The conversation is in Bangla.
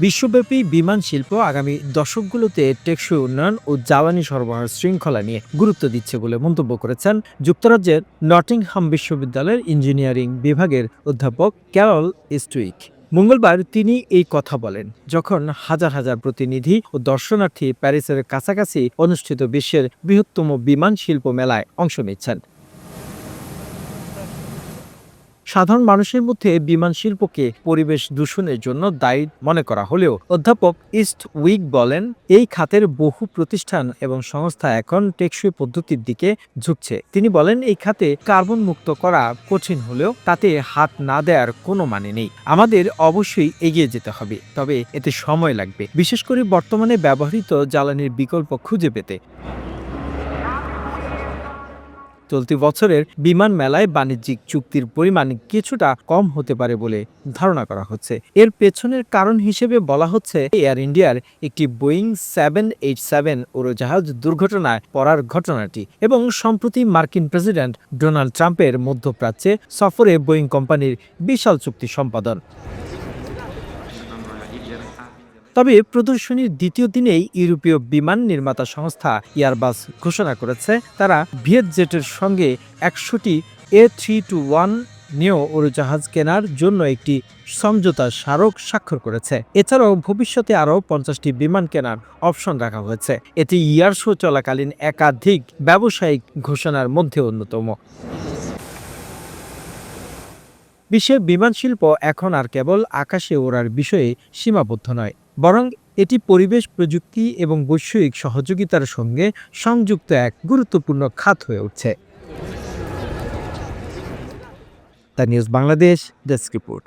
বিশ্বব্যাপী বিমান শিল্প আগামী দশকগুলোতে টেকসই উন্নয়ন ও জ্বালানি সরবরাহ শৃঙ্খলা নিয়ে গুরুত্ব দিচ্ছে বলে মন্তব্য করেছেন যুক্তরাজ্যের নটিংহাম বিশ্ববিদ্যালয়ের ইঞ্জিনিয়ারিং বিভাগের অধ্যাপক ক্যারল ইস্টুইক মঙ্গলবার তিনি এই কথা বলেন, যখন হাজার হাজার প্রতিনিধি ও দর্শনার্থী প্যারিসের কাছাকাছি অনুষ্ঠিত বিশ্বের বৃহত্তম বিমান শিল্প মেলায় অংশ নিচ্ছেন। সাধারণ মানুষের মধ্যে বিমান শিল্পকে পরিবেশ দূষণের জন্য দায়ী মনে করা হলেও অধ্যাপক ইস্ট উইক বলেন, এই খাতের বহু প্রতিষ্ঠান এবং সংস্থা এখন টেকসই পদ্ধতির দিকে ঝুঁকছে। তিনি বলেন, এই খাতে কার্বন মুক্ত করা কঠিন হলেও তাতে হাত না দেওয়ার কোনো মানে নেই। আমাদের অবশ্যই এগিয়ে যেতে হবে, তবে এতে সময় লাগবে। বিশেষ করে বর্তমানে ব্যবহৃত জ্বালানির বিকল্প খুঁজে পেতে। চলতি বছরের বিমান মেলায় বাণিজ্যিক চুক্তির পরিমাণ কিছুটা কম হতে পারে বলে ধারণা করা হচ্ছে। এর পেছনের কারণ হিসেবে বলা হচ্ছে, এয়ার ইন্ডিয়ার একটি বোয়িং সেভেন এইট সেভেন উড়োজাহাজ দুর্ঘটনায় পড়ার ঘটনাটি এবং সম্প্রতি মার্কিন প্রেসিডেন্ট ডোনাল্ড ট্রাম্পের মধ্যপ্রাচ্যে সফরে বোয়িং কোম্পানির বিশাল চুক্তি সম্পাদন। তবে প্রদর্শনীর দ্বিতীয় দিনেই ইউরোপীয় বিমান নির্মাতা সংস্থা ইয়ারবাস ঘোষণা করেছে, তারা ভিয়েতজেটের সঙ্গে একশোটি এ থ্রি টু ওয়ান নিও উড়োজাহাজ কেনার জন্য একটি সমঝোতা স্মারক স্বাক্ষর করেছে। এছাড়াও ভবিষ্যতে আরও পঞ্চাশটি বিমান কেনার অপশন রাখা হয়েছে। এটি ইয়ার শো চলাকালীন একাধিক ব্যবসায়িক ঘোষণার মধ্যে অন্যতম। বিশ্বের বিমান শিল্প এখন আর কেবল আকাশে ওড়ার বিষয়ে সীমাবদ্ধ নয়। বরং এটি পরিবেশ, প্রযুক্তি এবং বৈষয়িক সহযোগিতার সঙ্গে সংযুক্ত এক গুরুত্বপূর্ণ খাত হয়ে উঠছে। The news Bangladesh, desk report.